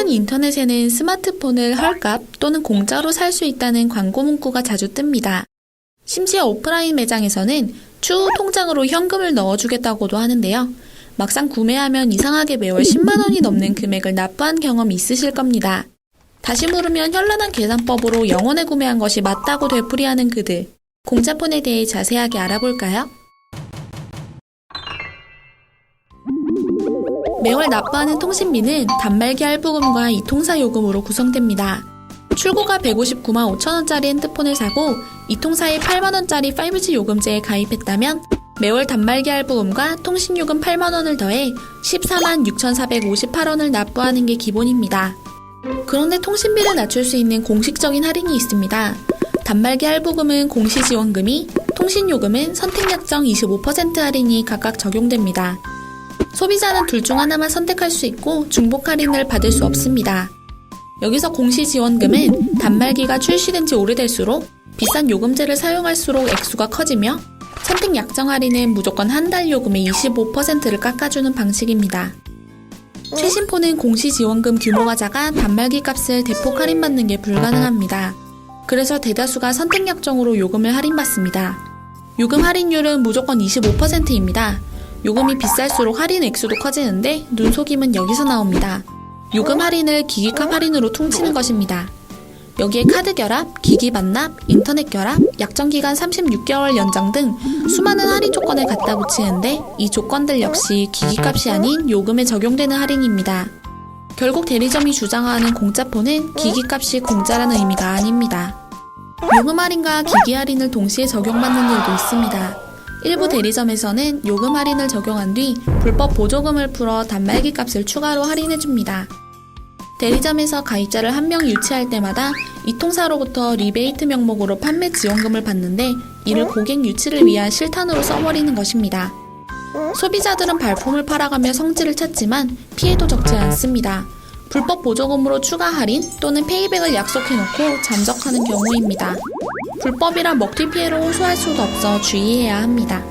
최근 인터넷에는 스마트폰을 헐값 또는 공짜로 살 수 있다는 광고 문구가 자주 뜹니다. 심지어 오프라인 매장에서는 추후 통장으로 현금을 넣어주겠다고도 하는데요. 막상 구매하면 이상하게 매월 10만원이 넘는 금액을 납부한 경험 있으실 겁니다. 다시 물으면 현란한 계산법으로 영원에 구매한 것이 맞다고 되풀이하는 그들. 공짜폰에 대해 자세하게 알아볼까요? 매월 납부하는 통신비는 단말기 할부금과 이통사 요금으로 구성됩니다. 출고가 159만 5천원짜리 핸드폰을 사고 이통사의 8만원짜리 5G 요금제에 가입했다면 매월 단말기 할부금과 통신요금 8만원을 더해 14만 6,458원을 납부하는 게 기본입니다. 그런데 통신비를 낮출 수 있는 공식적인 할인이 있습니다. 단말기 할부금은 공시지원금이, 통신요금은 선택약정 25% 할인이 각각 적용됩니다. 소비자는 둘 중 하나만 선택할 수 있고 중복 할인을 받을 수 없습니다. 여기서 공시 지원금은 단말기가 출시된 지 오래될수록 비싼 요금제를 사용할수록 액수가 커지며 선택 약정 할인은 무조건 한 달 요금의 25%를 깎아주는 방식입니다. 최신 폰은 공시 지원금 규모가 작아 단말기 값을 대폭 할인받는 게 불가능합니다. 그래서 대다수가 선택 약정으로 요금을 할인받습니다. 요금 할인율은 무조건 25%입니다. 요금이 비쌀수록 할인 액수도 커지는데 눈 속임은 여기서 나옵니다. 요금 할인을 기기값 할인으로 퉁치는 것입니다. 여기에 카드 결합, 기기 반납, 인터넷 결합, 약정 기간 36개월 연장 등 수많은 할인 조건을 갖다 붙이는데 이 조건들 역시 기기값이 아닌 요금에 적용되는 할인입니다. 결국 대리점이 주장하는 공짜폰은 기기값이 공짜라는 의미가 아닙니다. 요금 할인과 기기 할인을 동시에 적용받는 일도 있습니다. 일부 대리점에서는 요금 할인을 적용한 뒤 불법 보조금을 풀어 단말기 값을 추가로 할인해줍니다. 대리점에서 가입자를 한 명 유치할 때마다 이 통사로부터 리베이트 명목으로 판매 지원금을 받는데 이를 고객 유치를 위한 실탄으로 써버리는 것입니다. 소비자들은 발품을 팔아가며 성질을 찾지만 피해도 적지 않습니다. 불법 보조금으로 추가 할인 또는 페이백을 약속해놓고 잠적하는 경우입니다. 불법이라 먹튀 피해를 호소할 수도 없어 주의해야 합니다.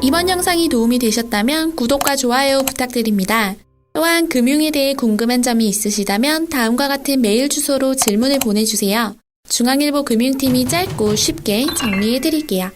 이번 영상이 도움이 되셨다면 구독과 좋아요 부탁드립니다. 또한 금융에 대해 궁금한 점이 있으시다면 다음과 같은 메일 주소로 질문을 보내주세요. 중앙일보 금융팀이 짧고 쉽게 정리해드릴게요.